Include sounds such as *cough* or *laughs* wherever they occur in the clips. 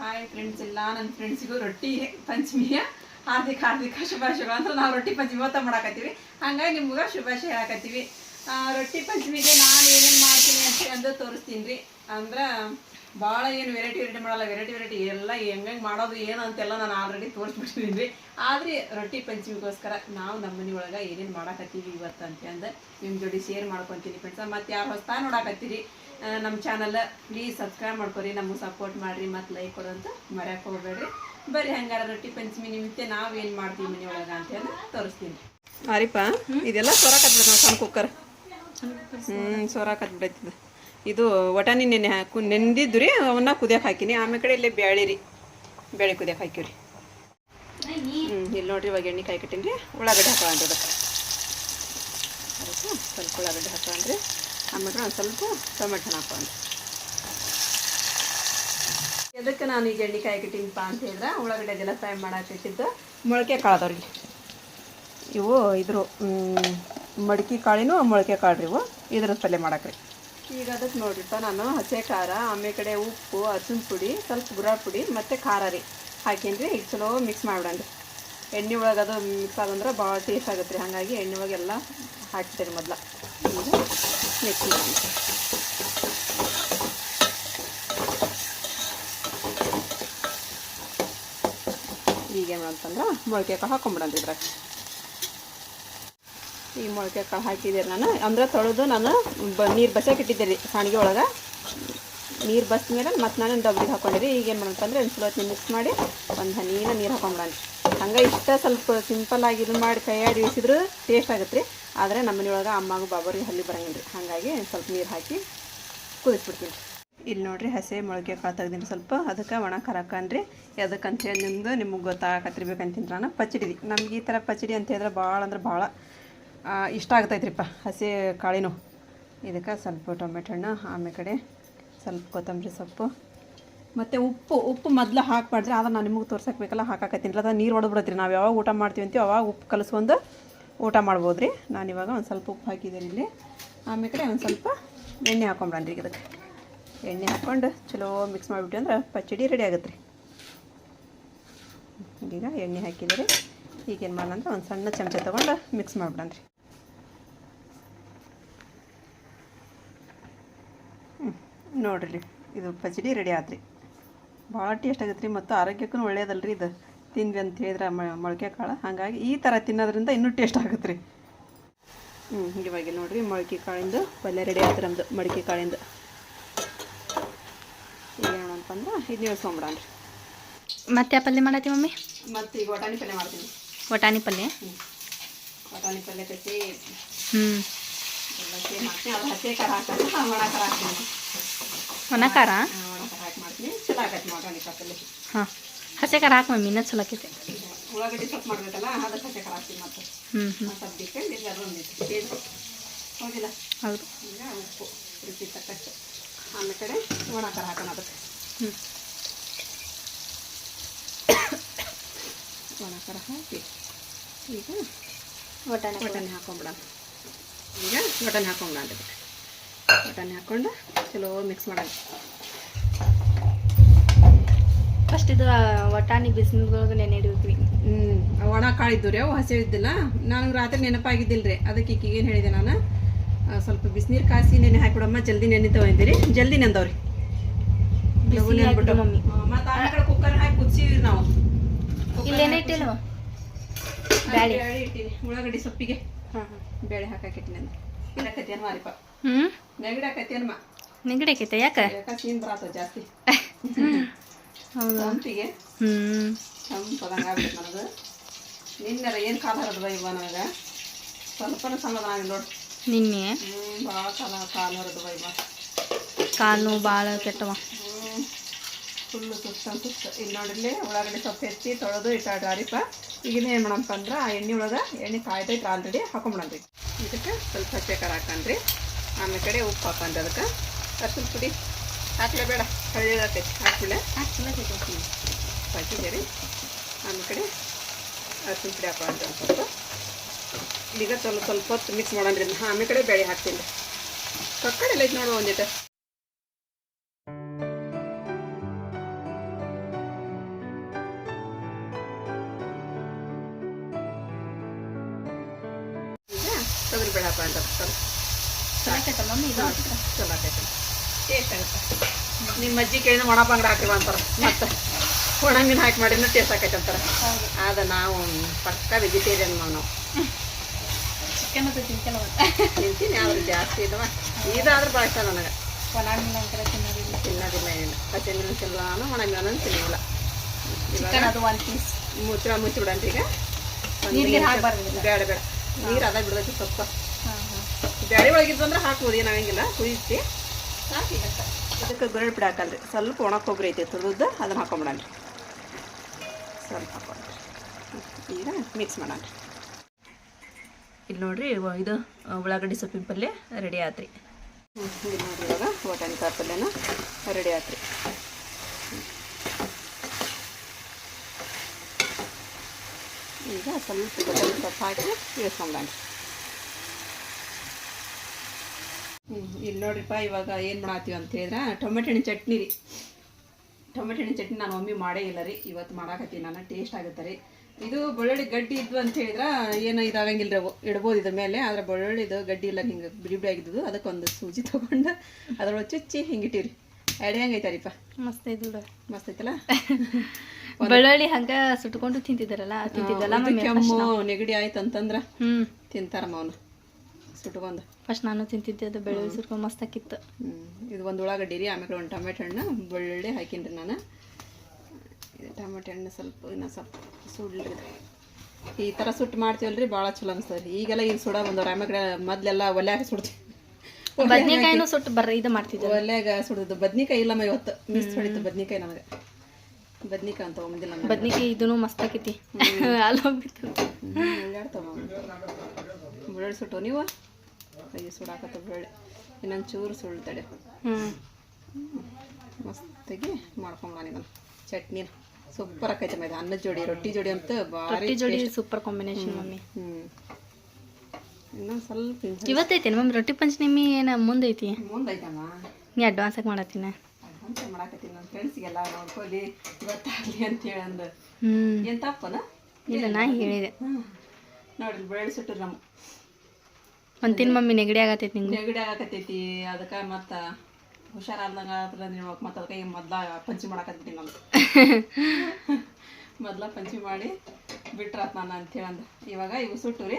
Hi friends ಎಲ್ಲ ನನ್ನ ಫ್ರೆಂಡ್ಸಿಗೂ ರೊಟ್ಟಿ ಪಂಚಮಿಯ ಹಾರ್ದಿಕ ಹಾರ್ದಿಕ ಶುಭಾಶಯಗಳು. ಅಂದ್ರೆ ನಾವು ರೊಟ್ಟಿ ಪಂಚಮಿ ಇವತ್ತ ಮಾಡಾಕತ್ತೀವಿ. ಹಂಗಾಗಿ ನಿಮ್ಗೆ ಶುಭಾಶಯ ಹೇಳಕತ್ತೀವಿ. ರೊಟ್ಟಿ ಪಂಚಮಿಗೆ ನಾನು ಏನೇನು ಮಾಡ್ತೀನಿ ಅಂತ ಅಂದು ತೋರಿಸ್ತೀನಿ ರೀ ಅಂದ್ರೆ ಭಾಳ ಏನು ವೆರೈಟಿ ವೆರೈಟಿ ಮಾಡಲ್ಲ. ವೆರೈಟಿ ವೆರೈಟಿ ಎಲ್ಲ ಹೆಂಗೆ ಮಾಡೋದು, ಏನು ಅಂತೆಲ್ಲ ನಾನು ಆಲ್ರೆಡಿ ತೋರಿಸ್ಬಿಟ್ಟಿದ್ದೀನಿ ರೀ ಆದರೆ ರೊಟ್ಟಿ ಪಂಚಮಿಗೋಸ್ಕರ ನಾವು ನಮ್ಮ ಮನೆ ಒಳಗೆ ಏನೇನು ಮಾಡಾಕತ್ತೀವಿ ಇವತ್ತು ಅಂತ ಅಂದ ನಿಮ್ಮ ಜೋಡಿ ಶೇರ್ ಮಾಡ್ಕೊತೀನಿ ಫ್ರೆಂಡ್ಸ್ ಮತ್ತು ಯಾರು ಹೊಸ್ತಾ ನೋಡಾಕತ್ತೀರಿ? ನಮ್ಮ ಚಾನಲ್ ಪ್ಲೀಸ್ ಸಬ್ಸ್ಕ್ರೈಬ್ ಮಾಡ್ಕೊರಿ ನಮಗೆ ಸಪೋರ್ಟ್ ಮಾಡಿರಿ ಮತ್ತು ಲೈಕ್ ಕೊಡೋಂತ ಮರ್ಯಾಕೆ ಹೋಗ್ಬೇಡ್ರಿ. ಬರೀ ಹಂಗಾರ ರೊಟ್ಟಿ ಪಂಚಮಿ ನಿಮಿತ್ತೆ ನಾವು ಏನು ಮಾಡ್ತೀವಿ ಮನೆಯೊಳಗೆ ಅಂತೇಳಿ ಅಂತ ಹೇಳಿ ತೋರಿಸ್ತೀನಿ. ಮಾರಿಪ್ಪ ಇದೆಲ್ಲ ಸೊರಾಕತ್ಬಿಡ ನಾವು ಸಣ್ಣ ಕುಕ್ಕರ್. ಹ್ಞೂ ಸೊರಾಕತ್ಬಿಡೈತಿದ ಇದು. ಒಟಾನಿ ನೆನೆ ಹಾಕು ನೆಂದಿದ್ದು ರೀ ಅವನ್ನ ಕುದಿಯಕ್ಕೆ ಹಾಕಿನಿ. ಆಮೇಲೆ ಕಡೆ ಇಲ್ಲೇ ಬ್ಯಾಳಿ ರೀ. ಬೇಳೆ ಕುದಿಯಕ್ಕೆ ಹಾಕಿವ್ರಿ ಹ್ಞೂ ಇಲ್ಲಿ ನೋಡ್ರಿ ಇವಾಗ ಎಣ್ಣೆ ಕಾಯಿ ಕಟ್ಟಿನಿ ರೀ ಉಳ್ಳಾಗಡ್ಡೆ ಹಾಕೊಳ್ಳೋಣ ಸ್ವಲ್ಪ ಉಳ್ಳಾಗಡ್ಡೆ ಹಾಕೊಳ್ಳೋಣ್ರಿ ಆಮೇಲೆ ಒಂದು ಸ್ವಲ್ಪ ಟೊಮೆಟೊ ಹಾಕೊಂಡು ಎದಕ್ಕೆ ನಾನು ಈಗ ಎಣ್ಣೆ ಕಾಯಿ ಕಟ್ಟಿನಪ್ಪ ಅಂತ ಹೇಳಿದ್ರೆ, ಉಳ್ಳಾಗಡ್ಡೆ ಅದೆಲ್ಲ ಫ್ರೈ ಮಾಡಾಕಿಟ್ಟಿದ್ದು ಮೊಳಕೆ ಕಾಳದವ್ರಿಗೆ ಇವು ಇದ್ರು ಮಡಕಿ ಕಾಳಿನೂ ಮೊಳಕೆ ಕಾಳು ಇವು ಇದ್ರ ಪಲ್ಯ ಮಾಡಾಕ್ರಿ. ಈಗ ಅದಕ್ಕೆ ನೋಡ್ರಿಪ್ಪ ನಾನು ಹಸೆ ಖಾರ, ಆಮೇಲೆ ಕಡೆ ಉಪ್ಪು ಅರ್ಶಿನ ಪುಡಿ, ಸ್ವಲ್ಪ ಗುರಾಳ ಪುಡಿ, ಮತ್ತು ಖಾರ ರೀ ಹಾಕೀನಿ ಈಗ ಚಲೋ ಮಿಕ್ಸ್ ಮಾಡ್ಬಿಡಣ್ರಿ ಎಣ್ಣೆ ಒಳಗೆ ಅದು ಮಿಕ್ಸ್ ಆದಂದ್ರೆ ಭಾಳ ಟೇಸ್ಟ್ ಆಗುತ್ತೆ ರೀ. ಹಾಗಾಗಿ ಎಣ್ಣೆ ಒಳಗೆಲ್ಲ ಹಾಕ್ತೀರಿ ಮೊದಲ. ಈಗ ಏನು ಅಂತಂದ್ರೆ ಮೊಳಕೆ ಕಾಳು ಹಾಕೊಂಬಿಡಂದ್ರಿ ಇದ್ರಾಗ ಈ ಮೊಳಕೆ ಕಾಳು ಹಾಕಿದ್ದೀರಿ ನಾನು. ಅಂದ್ರೆ ತೊಳೆದು ನಾನು ಬ ನೀರು ಬಸಕ್ಕೆ ಇಟ್ಟಿದ್ದೆ ರೀ ಸಾಣಿಗೆ ಒಳಗೆ. ನೀರು ಬಸ್ ಮೇಲೆ ಮತ್ತೆ ನಾನು ಡಬ್ಬಿಗೆ ಹಾಕೊಂಡಿರಿ. ಈಗ ಏನು ಮಾಡಂತಂದ್ರೆ ಒಂದು ಚಲೋ ಮಿಕ್ಸ್ ಮಾಡಿ ಒಂದು ಹನಿನ ನೀರು ಹಾಕೊಂಬಿಡಣ. ಹಂಗೆ ಇಷ್ಟ ಸ್ವಲ್ಪ ಸಿಂಪಲ್ ಆಗಿ ಇದು ಮಾಡಿ ಕೈಯಾಡಿ ಇಳಿಸಿದ್ರು ಟೇಸ್ಟ್ ಆಗುತ್ತೆ ರೀ. ಆದರೆ ನಮ್ಮ ಮನೆಯೊಳಗೆ ಅಮ್ಮಗೂ ಬಾಬರಿಗೆ ಹಲ್ಲಿ ಬರಂಗಿಲ್ಲ ರೀ ಹಾಗಾಗಿ ಸ್ವಲ್ಪ ನೀರು ಹಾಕಿ ಕುದಿಸ್ಬಿಡ್ತೀನಿ. ಇಲ್ಲಿ ನೋಡ್ರಿ ಹಸೆ ಮೊಳಗೆ ಕಾಳು ತೆಗ್ದೀನಿ ಸ್ವಲ್ಪ. ಅದಕ್ಕೆ ಒಣ ಕರಕನ್ರಿ ಹೇಳಿ ನಿಮ್ಮದು ನಿಮಗೆ ಗೊತ್ತಾಗತ್ತಿರ್ಬೇಕಂತೀನಿ ನಾನು ಪಚಡಿ ನಮ್ಗೆ ಈ ಥರ ಪಚಡಿ ಅಂತ ಹೇಳಿದ್ರೆ ಭಾಳ ಅಂದ್ರೆ ಭಾಳ ಇಷ್ಟ ಆಗ್ತೈತ್ರಿಪ್ಪ ಹಸಿ ಕಾಳಿನೂ. ಇದಕ್ಕೆ ಸ್ವಲ್ಪ ಟೊಮೆಟೊ ಹಣ್ಣು ಆಮೇಲೆ ಕಡೆ ಸ್ವಲ್ಪ ಕೊತ್ತಂಬರಿ ಸೊಪ್ಪು. ಮತ್ತು ಉಪ್ಪು ಉಪ್ಪು ಮೊದಲು ಹಾಕ್ಬಾರ್ದ್ರಿ. ಆದ್ರೆ ನಾನು ನಿಮಗೆ ತೋರ್ಸಕ್ಕೆ ಬೇಕಲ್ಲ, ಹಾಕಾಕತ್ತೀನಿ. ಅದ ನೀರು ಹೊಡೆದ್ಬಿಡತ್ರಿ ನಾವು ಯಾವಾಗ ಊಟ ಮಾಡ್ತೀವಿ ಅಂತೀವಿ ಅವಾಗ ಉಪ್ಪು ಕಲಿಸ್ಕೊಂಡು ಊಟ ಮಾಡ್ಬೋದು ರೀ ನಾನು ಇವಾಗ ಒಂದು ಸ್ವಲ್ಪ ಉಪ್ಪು ಹಾಕಿದ್ದೀನಿ ಇಲ್ಲಿ. ಆಮೇಲೆ ಕಡೆ ಒಂದು ಸ್ವಲ್ಪ ಎಣ್ಣೆ ಹಾಕೊಂಬಿಡನ್ರಿ ಈಗ ಇದಕ್ಕೆ ಎಣ್ಣೆ ಹಾಕ್ಕೊಂಡು ಚಲೋ ಮಿಕ್ಸ್ ಮಾಡಿಬಿಟ್ಟು ಅಂದ್ರೆ ಪಚ್ಚಡಿ ರೆಡಿ ಆಗುತ್ತೆ ರೀ ಈಗ ಎಣ್ಣೆ ಹಾಕಿದರೆ ಈಗೇನು ಮಾಡೋಣ ಒಂದು ಸಣ್ಣ ಚಮಚ ತೊಗೊಂಡು ಮಿಕ್ಸ್ ಮಾಡ್ಬಿಡನ್ರಿ ಹ್ಞೂ ನೋಡ್ರಿ, ಇದು ಪಚಡಿ ರೆಡಿ ಆತ್ರಿ. ಭಾಳ ಟೇಸ್ಟ್ ಆಗತ್ತೆ ರೀ ಮತ್ತು ಆರೋಗ್ಯಕ್ಕೂ ಒಳ್ಳೇದಲ್ರಿ ಇದು. ತಿಂದ್ವಿ ಅಂತ ಹೇಳಿದ್ರೆ ಮ- ಮೊಳಕೆ ಕಾಳು. ಹಾಗಾಗಿ ಈ ಥರ ತಿನ್ನೋದ್ರಿಂದ ಇನ್ನೂ ಟೇಸ್ಟ್ ಆಗುತ್ತೆ ರೀ. ಹ್ಞೂ ಇವಾಗ ನೋಡಿರಿ ಮೊಳಕೆ ಕಾಳಿಂದು ಪಲ್ಯ ರೆಡಿ ಆಯ್ತು ನಮ್ಮದು ಮಡಿಕೆ ಕಾಳಿಂದು. ಈಗ ಏನಂತಂದ್ರೆ ಸೋಮಡಾನ್ ರೀ. ಮತ್ತೆ ಆ ಪಲ್ಯ ಮಾಡತ್ತೀವಿ ಮಮ್ಮಿ? ಮತ್ತು ಈಗ ಬಟಾಣಿ ಪಲ್ಯ ಮಾಡ್ತೀನಿ. ಬಟಾಣಿ ಪಲ್ಯ? ಬಟಾಣಿ ಪಲ್ಯ ಕಟ್ಟಿ ಹ್ಞೂ ಹಸಿ ಖಾರ ಒಣ ಖಾರ ಹಾಕ್ತೀನಿ. ಒಣ ಖಾರ? ಒಣ ಖಾರ ಹಾಕಿ ಮಾಡ್ತೀನಿ. ಚಲೋ ಆಗತ್ತೆ ವಟಾಣಿ ಪಲ್ಯ ಹಾಂ. ಹಸಿ ಖಾರ ಹಾಕಿ ಮಮ್ಮಿ ಇನ್ನೂ ಚಲೋ ಆಕೈತೆ ಉಳ್ಳಾಗಡ್ಡಿ ಸೊಪ್ಪು ಮಾಡ್ಬೇಕಲ್ಲ ಅದಕ್ಕೆ ಹಸಿ ಖಾರ ಹಾಕ್ತೀನಿ ಮತ್ತೆ. ಹ್ಞೂ ಹ್ಞೂ ಸ್ವಲ್ಪ ಡಿಫ್ರೆಂಟ್ ಇದೆ ಅದೊಂದು ಹೌದಿಲ್ಲ? ಹೌದು. ಈಗ ಉಪ್ಪು ರುಚಿ ತಕ್ಕಷ್ಟು. ಆಮೇಲೆ ಕಡೆ ಒಣ ಖಾರ ಹಾಕೋಣ ಅದಕ್ಕೆ. ಹ್ಞೂ ಒಣ ಖಾರ ಹಾಕಿ ಈಗ ಬಟಾಣಿ ಬಟಾಣಿ ಹಾಕೊಂಬಿಡೋಣ. ಈಗ ಬಟಾಣಿ ಹಾಕೊಂಬಿಡೋಣ ಅದಕ್ಕೆ. ಬಟಾಣಿ ಹಾಕ್ಕೊಂಡು ಚಲೋ ಮಿಕ್ಸ್ ಮಾಡೋಣ. ಫಸ್ಟ್ ಇದು ವಟಾಣಿ ಬಿಸಿನೊಳಗೆ ನೆನೆ ಹಿಡಿದ್ವಿ ಹ್ಮ್ ಒಣ ಕಾಳಿದ್ದು ರೀ ಅವು ಹಸಿ ಇದ್ದಿಲ್ಲ. ನನಗೆ ರಾತ್ರಿ ನೆನಪಾಗಿದ್ದಿಲ್ಲ ರೀ ಅದಕ್ಕೆ ಈಗ ಏನು ಹೇಳಿದೆ ನಾನು? ಸ್ವಲ್ಪ ಬಿಸಿನೀರು ಕಾಸಿ ನೆನೆ ಹಾಕಿಬಿಡಮ್ಮ. ಜಲ್ದಿ ನೆನೆ ತಗೊಂಡಿರಿ ಜಲ್ದಿ ನೆಂದವ್ರಿ. ಕುಕ್ಕರ್ ಹಾಕಿ ಕುದಿಸಿದ್ರಿ ನಾವು. ಉಳ್ಳಾಗಡ್ಡಿ ಸೊಪ್ಪಿಗೆ. ಬೇಳೆ ಇಡಕತ್ತಿ ಅನ್ವ ಅರಿಪ. ಹ್ಞೂ ನೆಗಡಿ ಆಕತಿ ಅನ್ಮ ನೆಗಡಿ ಆಕೈತೆ ಯಾಕೆ? ಯಾಕ ಸೀನ್ ಬರತ್ತ ಜಾಸ್ತಿ. *laughs* ತಂಪಿಗೆ? ಹ್ಞೂ ತಂಪದಂಗೆ ಆಗ್ಬಿಟ್ಟು ನನಗೆ ನಿನ್ನೆರ ಏನು ಕಾಲ ಹರಿದ್ವ ಇವ ನನಗೆ? ಸ್ವಲ್ಪನೂ ಸಮಾಧಾನ ಆಗಿಲ್ಲ ನೋಡಿ. ನಿನ್ನೆ? ಹ್ಞೂ ಭಾಳ ಕಾಲ ಕಾಲ ಹರಿದ್ವ ಇವ. ಕಾಲು ಭಾಳ ಕೆಟ್ಟವ. ಹ್ಞೂ ಫುಲ್ಲು ಸುತ್ತ ಸುತ್ತ. ಇಲ್ಲಿ ನೋಡಿರ್ಲಿ ಉಳ್ಳಾಗಡ್ಡಿ ಸ್ವಲ್ಪ ಹೆಚ್ಚಿ ತೊಳೆದು ಇಟ್ಟಾಡ್ರಿ ಅರಿಪ ಈಗಿನ ಏನು ಮಾಡಪ್ಪ ಅಂದ್ರೆ ಆ ಎಣ್ಣೆ ಒಳಗೆ ಎಣ್ಣೆ ಕಾಯ್ದೈತೆ ಆಲ್ರೆಡಿ ಹಾಕೊಂಬಿಡನ್ರಿ ಇದಕ್ಕೆ ಸ್ವಲ್ಪ ಹಚ್ಚೆ ಖಾರ ಹಾಕನ್ರಿ ಆಮೇಲೆ ಕಡೆ ಉಪ್ಪು ಹಾಕನ್ರಿ ಅದಕ್ಕೆ. ಅರ್ಶಿನ ಪುಡಿ. ಹಾಕ್ಲೇಬೇಡ ಹಳೇದಾಕೈತಿ ಹಾಕ್ಬಿಡ ಹಾಕ್ಬಿಡ ಹಾಕಿದ್ದೀರಿ ಆಮೇಲೆ ಕಡೆ ಹಸಿನ ಪುಡಿ ಹಾಕೋಣ ಅಂತ ಸ್ವಲ್ಪ. ಈಗ ಸ್ವಲ್ಪ ಸ್ವಲ್ಪ ಹೊತ್ತು ಮಿಕ್ಸ್ ಮಾಡೋಣ್ರಿ ಆಮೇಲೆ ಕಡೆ ಬೇಳೆ ಹಾಕ್ತೀನಿ ಕಕ್ಕಡೆಲ್ಲ ಐತೆ ನೋಡುವ ಒಂದಿಟ್ಟು ತೊಗರಿ ಬೇಳೆ ಹಾಕೋಣ ಸ್ವಲ್ಪ. ಚಲೋ ಆಕೈತಲ್ಲ ಚಲೋ ಆಕೈತಲ್ಲ ಟೇಸ್ಟ್ ಆಗುತ್ತೆ. ನಿಮ್ಮ ಅಜ್ಜಿ ಕೇಳಿದ ಒಣ ಬಂಗಡ ಹಾಕಿವ ಅಂತಾರೆ. ಮತ್ತೆ ಒಣ ಮೀನು ಹಾಕಿ ಮಾಡಿದ್ರೆ ಟೇಸ್ಟ್ ಆಕೈತೆ ಅಂತಾರೆ. ಆದ ನಾವು ಪಕ್ಕ ವೆಜಿಟೇರಿಯನ್ ನಾವು. ಚಿಕನ್ ಅದು ತಿಂತಲ್ಲ ತಿಂತೀನಿ ಆದ್ರೆ ಜಾಸ್ತಿ ಇದಾವ ಇದಾದ್ರೆ ಭಾಳ ಇಷ್ಟ ನನಗೆ. ಒಣ ಮೀನು ಅಂಕರ ತಿನ್ನೋದಿಲ್ಲ. ತಿನ್ನೋದಿಲ್ಲ ಏನು. ಹಸಿ ಮೀನು ಒಣ ತಿನ್ನೋಲ್ಲ ಚಿಕನ್ ಅದು ಪೀಸ್ ಮುಚ್ಚಿ ಬಿಡಂತ ಈಗ. ನೀರಿಗೆ ನಿಮಿಷ- ಹಾಕ್ಬಾರ್ದಿಲ್ಲ. ಬೇಡ ಬೇಡ. ನೀರು ಅದ ಬಿಡ್ಬೇಕು ಸ್ವಲ್ಪ. ಬ್ಯಾಳಿ ಒಳಗಿದ್ದು ಅಂದ್ರೆ ಹಾಕ್ಬೋದು ಏನಾಗಂಗಿಲ್ಲ ಕುದಿಸಿ. ಇದಕ್ಕೆ ಗುರಳ್ ಬಿಡ ಹಾಕಲ್ರಿ. ಸ್ವಲ್ಪ ಒಣ ಕೊಬ್ಬರಿ ಐತಿ ತುಳಿದು ಅದನ್ನ ಹಾಕೊಂಬಿಡಣ್ರಿ ಸ್ವಲ್ಪ ಹಾಕೊಂಡ್ರಿ. ಈಗ ಮಿಕ್ಸ್ ಮಾಡೋಣ ಇಲ್ಲಿ ನೋಡ್ರಿ ಇದು ಉಳ್ಳಾಗಡ್ಡಿ ಸೊಪ್ಪಿನ ಪಲ್ಯ ರೆಡಿ ಆತ್ರಿ. ಇಲ್ಲಿ ನೋಡ್ರಿ ಇವಾಗ ಬಟಾಣಿಕಾಯಿ ಪಲ್ಯನ ರೆಡಿ ಆತ್ರಿ. ಈಗ ಸ್ವಲ್ಪ ಬಟಾಣಿ ಸೊಪ್ಪು ಹಾಕಿ ಇಳಿಸ್ಕೊಂಬಿಡಣ ಹ್ಞೂ ಇಲ್ಲಿ ನೋಡ್ರಿಪ್ಪ ಇವಾಗ ಏನು ಮಾಡತ್ತೀವಿ ಅಂತ ಹೇಳಿದ್ರೆ ಟೊಮೆಟೊ ಹಣ್ಣು ಚಟ್ನಿ ರೀ. ಟೊಮೆಟೊ ಹಣ್ಣು ಚಟ್ನಿ ನಾನು ಒಮ್ಮೆ ಮಾಡೇ ಇಲ್ಲ ರೀ ಇವತ್ತು ಮಾಡಾಕತ್ತೀನಿ ನಾನು ಟೇಸ್ಟ್ ಆಗುತ್ತೆ ರೀ. ಇದು ಬೆಳ್ಳುಳ್ಳಿ ಗಡ್ಡಿ ಇದ್ವು ಅಂತ ಹೇಳಿದ್ರೆ ಏನೋ ಇದಾಗಂಗಿಲ್ಲ ರೀ ಅವು ಇಡ್ಬೋದು ಇದ್ರ ಮೇಲೆ ಆದರೆ ಬೆಳ್ಳುಳ್ಳಿದು ಗಡ್ಡಿ ಇಲ್ಲ ಹಿಂಗೆ ಬಿಡಿ ಬಿಡಿ ಆಗಿದ್ದು ಅದಕ್ಕೊಂದು ಸೂಜಿ ತೊಗೊಂಡು ಅದ್ರೊಳಗೆ ಚುಚ್ಚಿ ಹಿಂಗಿಟ್ಟಿರಿ ಎಡೆ ಹೆಂಗೈತಾರಿಪ್ಪ ಮಸ್ತ್ ಐತಿ ಮಸ್ತ್ ಐತಲ್ಲ? *laughs* ಬೆಳ್ಳುಳ್ಳಿ ಹಂಗೆ ಸುಟ್ಕೊಂಡು ತಿಂತಿದ್ದಾರಲ್ಲ ತಿಂತಿದ್ದಲ್ಲ ಕೆಮ್ಮು ನೆಗಡಿ ಆಯ್ತು ಅಂತಂದ್ರೆ ಹ್ಮ್. ತಿಂತಾರಮ್ಮ ಅವನು ಸುಟ್ಕೊಂಡು. ಫಸ್ಟ್ ನಾನು ತಿಂತಿದ್ದೆ ಅದು ಬೆಳ್ಳುಳ್ಳಿ ಸುಟ್ಕೊಂಡು ಮಸ್ತ್ ಆಕಿತ್ತು ಹ್ಞೂ ಇದು ಒಂದು ಉಳ್ಳಾಗಡ್ಡಿ ರೀ ಆಮೇಲೆ ಒಂದು ಟೊಮೆಟೊ ಹಣ್ಣು ಬೆಳ್ಳುಳ್ಳಿ ಹಾಕಿನ್ರಿ ನಾನು. ಟೊಮೆಟೊ ಹಣ್ಣು ಸ್ವಲ್ಪ ಇನ್ನೂ ಸ್ವಲ್ಪ ಸುಡ್ಲಿ. ಈ ಥರ ಸುಟ್ಟು ಮಾಡ್ತೀವಲ್ರಿ ಭಾಳ ಚಲೋ ಅನಿಸ್ತದೆ ರೀ. ಈಗೆಲ್ಲ ಈಗ ಸುಡ ಬಂದವ್ರು ಆಮೇಲೆ ಮೊದಲೆಲ್ಲ ಒಲ್ಯಾಗ ಸುಡ್ತೀವಿ. ಬದ್ನೆಕಾಯಿನೂ ಸುಟ್ಟು ಬರ್ರಿ ಇದು ಮಾಡ್ತಿದ್ದೆ ಒಲ್ಯಾಗ ಸುಡೋದು. ಬದ್ನಿಕಾಯಿ ಇಲ್ಲಮ್ಮ ಇವತ್ತು. ಮಿಸ್ ಹೊಡಿತು ಬದ್ನಿಕಾಯಿ ನನಗೆ ಬದ್ನಿಕಾಯಿ ಅಂತ ಒಂದಿಲ್ಲ ಬದ್ನಿಕಾಯಿ ಇದೂ ಮಸ್ತ್ ಆಕೈತಿ ಅಲ್ಲಿ ಹೋಗ್ಬಿತ್ತು ಸುಟ್ಟು. ನೀವು? ಅಯ್ಯೋ ಸುಡಾಕತ್ತ ಬೇಳೆ ಇನ್ನೊಂದು ಚೂರು ಸುಳ್ತಡೆ ಹ್ಞೂ ಮಸ್ತಾಗಿ ಮಾಡ್ಕೊಂಬಾನಿ ಇದನ್ನು ಚಟ್ನಿ ಸೂಪರ್ ಆಕೈತೆ ಮೈದ. ಅನ್ನದ ಜೋಡಿ ರೊಟ್ಟಿ ಜೋಡಿ ಅಂತ ಭಾರಿ ರೊಟ್ಟಿ ಜೋಡಿ ಸೂಪರ್ ಕಾಂಬಿನೇಷನ್ ಮಮ್ಮಿ. ಹ್ಞೂ ಇನ್ನೊಂದು ಸ್ವಲ್ಪ ಇವತ್ತೈತೆ ಮಮ್ಮಿ? ರೊಟ್ಟಿ ಪಂಚಮಿ ಏನ ಮುಂದೈತಿ? ಮುಂದೈತಮ್ಮ. ನೀ ಅಡ್ವಾನ್ಸ್ ಆಗಿ ಮಾಡತ್ತೀನ? ಅಂತ ಮಾಡಾಕತ್ತೀನಿ ನನ್ನ ಫ್ರೆಂಡ್ಸ್ಗೆಲ್ಲ ನೋಡ್ಕೊಳ್ಳಿ ಗೊತ್ತಾಗಲಿ ಅಂತ ಹೇಳಂದು ಹ್ಮ್. ಏನು ತಪ್ಪನ? ಇಲ್ಲ ನಾ ಹೇಳಿದೆ. ನೋಡಿ ಬೆಳೆ ಸುಟ್ಟು ನಮ್ಮ ಒಂದಿನ ಮಮ್ಮಿ ನೆಗಡಿ ಆಗತೈತಿ ನಿಂಗೆ. ನೆಗಡಿ ಆಗಕತ್ತೈತಿ ಅದಕ್ಕೆ ಮತ್ತು ಹುಷಾರಾದಂಗ ನೀವು ಮತ್ತು ಅದಕ್ಕೆ ಮೊದ್ಲ ಪಂಚಿ ಮಾಡಾಕತ್ತೀನಿ ನಾನು. *laughs* ಮೊದ್ಲ ಪಂಚಿ ಮಾಡಿ ಬಿಟ್ರಾತ್ ನಾನು ಅಂತೇಳಿ ಅಂದ ಇವಾಗ ಇವು ಸುಟ್ಟು ರೀ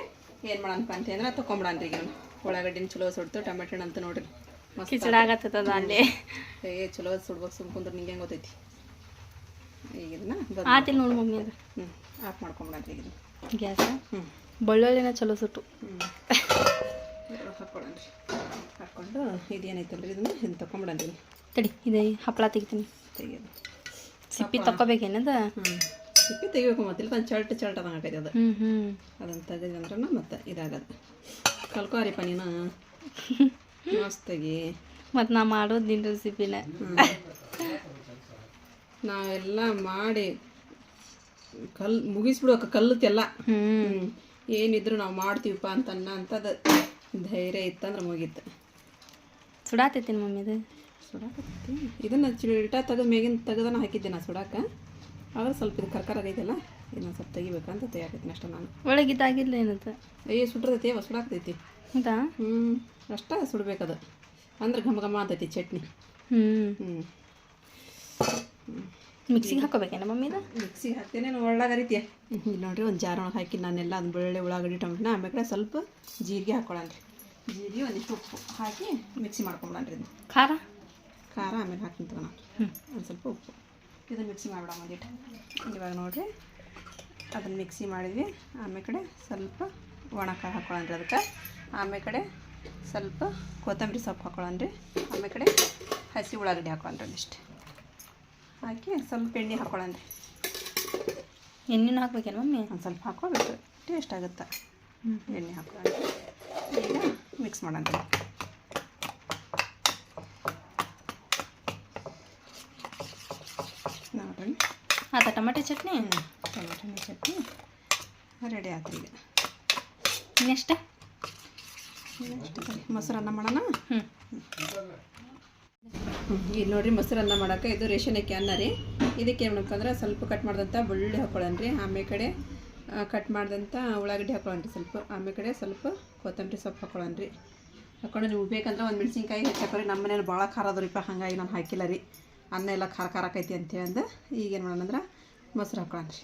ಏನು ಮಾಡಂತ ಅಂತಂದ್ರೆ ತೊಗೊಂಬಿಡನ್ರಿ ಈಗ ನಾನು ಉಳ್ಳಾಗಡ್ಡಿನ ಚಲೋ ಸುಡ್ತು ಟೊಮೆಟೊ ಹಣ್ಣು ಅಂತ ನೋಡ್ರಿ ಕಿಚಡ ಆಗತ್ತದ ಅಲ್ಲಿ. ಏ ಚಲೋ ಸುಡ್ಬೇಕು ಸುಮ್ಕುಂದ್ರೆ ನಿಂಗೆ ಹೆಂಗೆ ಗೊತ್ತೈತಿ. ಈಗ ಇದನ್ನ ಆತಿಲ್ಲ ನೋಡಿ ಮಮ್ಮಿ ಅದು. ಹ್ಞೂ ಆಫ್ ಮಾಡ್ಕೊಂಬಿಡಂತ ಈಗ ಗ್ಯಾಸ್ ಗ್ಯಾಸ. ಹ್ಞೂ ಬೆಳ್ಳುಳ್ಳಿನ ಚಲೋ ಸುಟ್ಟು. ಹ್ಞೂ ಹಾಕ್ಕೊಂಡು ಇದೇನೈತಲ್ರಿ ಇದನ್ನ? ಹಿಂಗೆ ತೊಗೊಂಬಿಡನ್ರಿ ತಡಿ ಇದು ಹಪ್ಪಳ ತೆಗಿತೀನಿ. ತೆಗಿಯೋದು. ಸಿಪ್ಪಿ ತಕ್ಕೋಬೇಕೇನದ ಹ್ಞೂ ಸಿಪ್ಪಿ ತೆಗಿಬೇಕು ಮತ್ತೆ ಇಲ್ಲ ಚಲ್ಟ್ ಚಲ್ಟ್ ಅದಂಗೆ ಹಾಕೈತೆ ಅದು. ಅದನ್ನು ತೆಗೆದಂದ್ರೆ ಮತ್ತೆ ಇದಾಗದು. ಕಲ್ಕೋರಿಪ್ಪ ನೀನು ಮಸ್ತಾಗಿ ಮತ್ತು ನಾ ಮಾಡೋದು ನಿನ್ನ ರೆಸಿಪಿನ ನಾವೆಲ್ಲ ಮಾಡಿ ಕಲ್ ಮುಗಿಸ್ಬಿಡ್ಬೇಕು ಕಲ್ಲುತ್ತೆಲ್ಲ. ಹ್ಮ್. ಏನಿದ್ರು ನಾವು ಮಾಡ್ತೀವಪ್ಪ ಅಂತ ಅನ್ನ ಅಂತದ ಧೈರ್ಯ ಇತ್ತಂದ್ರೆ ಮುಗೀತು. ಸುಡಾತೈತಿ ಮಮ್ಮಿ ಇದು? ಸುಡಾಕತ್ತಿ ಇದನ್ನ ಚಿಲ್ಟ ತೆಗೆದ ಮೇಗಿನ ತೆಗೆದನ ಹಾಕಿದ್ದೆ ನಾ ಸುಡಾಕ. ಆದ್ರೆ ಸ್ವಲ್ಪ ಇದು ಕರ್ಕರಾಗೈತಲ್ಲ ಇದನ್ನ ಸ್ವಲ್ಪ ತೆಗಿಬೇಕಂತ ತೆಗಿಯಾಕತ್ತೀನಿ ಅಷ್ಟೇ ನಾನು. ಒಳಗಿದ್ದಾಗಿಲ್ಲ ಏನಂತ? ಏ ಸುಡ್ರತೈತಿ ಅವ ಸುಡಾಕ್ತೈತಿ. ಹೌದಾ? ಹ್ಞೂ ಅಷ್ಟ ಸುಡ್ಬೇಕದು. ಅಂದ್ರೆ ಘಮ ಘಮ ಅಂತೈತಿ ಚಟ್ನಿ. ಹ್ಞೂ ಹ್ಞೂ ಮಿಕ್ಸಿಗೆ ಹಾಕೋಬೇಕೇನ ಮಮ್ಮಿ ಇದು? ಮಿಕ್ಸಿಗೆ ಹಾಕ್ತೇನೆ ಒಳ್ಳಾಗ ರೀತಿಯ ಇಲ್ಲಿ ನೋಡ್ರಿ ಒಂದು ಜಾರ್ ಒಳಗೆ ಹಾಕಿ ನಾನೆಲ್ಲ ಅದು ಬೆಳ್ಳೆ ಉಳ್ಳಾಗಡ್ಡಿ ಟೊಮೆಟೊನ ಆಮೇಲೆ ಸ್ವಲ್ಪ ಜೀರಿಗೆ ಹಾಕ್ಕೊಳ್ಳೋಣ್ರಿ ಜೀರಿಗೆ ಒಂದಿಷ್ಟು ಉಪ್ಪು ಹಾಕಿ ಮಿಕ್ಸಿ ಮಾಡ್ಕೊಂಬಿಡಣ್ರಿ ಇದು ಖಾರ? ಖಾರ ಆಮೇಲೆ ಹಾಕಿ ತಗೋಣ ಒಂದು ಸ್ವಲ್ಪ ಉಪ್ಪು. ಇದನ್ನು ಮಿಕ್ಸಿ ಮಾಡಿಬಿಡೋಣ ಒಂದಿಟ್ಟು ಇವಾಗ ನೋಡಿರಿ ಅದನ್ನು ಮಿಕ್ಸಿ ಮಾಡಿದ್ವಿ. ಆಮೇಲೆ ಕಡೆ ಸ್ವಲ್ಪ ಒಣಕಾಯಿ ಹಾಕ್ಕೊಳ್ಳೋಣ್ರಿ ಅದಕ್ಕೆ. ಆಮೇಲೆ ಕಡೆ ಸ್ವಲ್ಪ ಕೊತ್ತಂಬರಿ ಸೊಪ್ಪು ಹಾಕ್ಕೊಳ್ಳೋಣ್ರಿ ಆಮೇಲೆ ಕಡೆ ಹಸಿ ಉಳ್ಳಾಗಡ್ಡಿ ಹಾಕ್ಕೊಳ್ಳೋಣ್ರಿ ಒಂದಿಷ್ಟು. ಹಾಕಿ ಸ್ವಲ್ಪ ಎಣ್ಣೆ ಹಾಕ್ಕೊಳ್ಳೋಣ್ರಿ ಎಣ್ಣೆನ ಹಾಕ್ಬೇಕೇನು ಮಮ್ಮಿ? ಒಂದು ಸ್ವಲ್ಪ ಹಾಕ್ಕೊಬೇಕು. ಟೇಸ್ಟ್ ಆಗುತ್ತೆ. ಎಣ್ಣೆ ಹಾಕ್ಕೊಳ್ಳೋಣ ಈಗ ಮಿಕ್ಸ್ ಮಾಡೋಣ. ನೋಡ್ರಿ ಆತ tomato chutney? Tomato chutney ready ಆಯ್ತು ಈಗ. ನೆಕ್ಸ್ಟ್ ನೆಕ್ಸ್ಟ್ ಮೊಸರನ್ನ ಮಾಡೋಣ? ಹ್ಞೂ ಈಗ ನೋಡ್ರಿ ಮೊಸರನ್ನ ಮಾಡೋಕೆ ಇದು ರೇಷನ್ ಅಕ್ಕಿ ಅನ್ನ ರೀ. ಇದಕ್ಕೆ ಏನು ಮಾಡಬೇಕಂದ್ರೆ ಸ್ವಲ್ಪ ಕಟ್ ಮಾಡಿದಂಥ ಬೆಳ್ಳುಳ್ಳಿ ಹಾಕ್ಕೊಳ್ಳೋಣ ರೀ. ಆಮೇಲೆ ಕಡೆ ಕಟ್ ಮಾಡಿದಂಥ ಉಳ್ಳಾಗಡ್ಡಿ ಹಾಕೊಳ್ಳೋಣ್ರಿ ಸ್ವಲ್ಪ. ಆಮೇಲೆ ಕಡೆ ಸ್ವಲ್ಪ ಕೊತ್ತಂಬರಿ ಸೊಪ್ಪು ಹಾಕೊಳ್ಳೋಣ್ರಿ ಹಾಕೊಂಡು ನೀವು ಬೇಕಂದ್ರೆ ಒಂದು ಮೆಣಸಿನ್ಕಾಯಿ ಹೆಚ್ಚು ಹಾಕೋರಿ ನಮ್ಮ ಮನೇಲಿ ಭಾಳ ಖಾರ ಅದಾವ್ರಿಪ್ಪ ಹಾಗಾಗಿ ನಾನು ಹಾಕಿಲ್ಲ ರೀ. ಅನ್ನ ಎಲ್ಲ ಖಾರ ಖಾರ ಆಕೈತಿ ಅಂತೇಳಿ ಅಂದ ಈಗ ಏನು ಮಾಡೋಣ ಅಂದ್ರೆ ಮೊಸರು ಹಾಕೊಳ್ಳೋಣ್ರಿ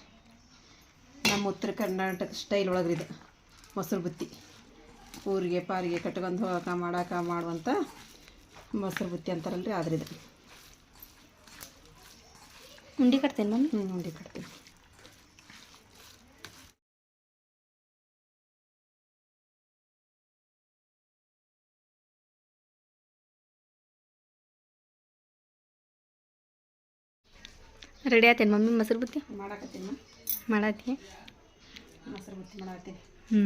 ನಮ್ಮ ಉತ್ತರ ಕರ್ನಾಟಕ ಸ್ಟೈಲ್ ಒಳಗ್ರಿ ಇದು ಮೊಸರು ಬುತ್ತಿ. ಊರಿಗೆ ಪಾರಿಗೆ ಕಟ್ಕೊಂಡು ಹೋಗೋಕೆ, ಮಾಡೋಕೆ ಮಾಡುವಂಥ ಮೊಸರು ಬುತ್ತಿ ಅಂತಾರಲ್ರಿ ಆದ್ರೆ ಇದು ಉಂಡಿ ಕಟ್ತೇನೆ ಮಮ್ಮಿ ಹ್ಞೂ ಉಂಡೆ ಕಟ್ತೀನಿ ರೆಡಿ ಆತೇನೆ ಮಮ್ಮಿ ಮೊಸರು ಬುತ್ತಿ? ಮಾಡಾಕತ್ತೀನಿ ಮಾಡತ್ತಿ ಮೊಸರು ಬುತ್ತಿ ಮಾಡಾಕತ್ತೀನಿ. ಹ್ಞೂ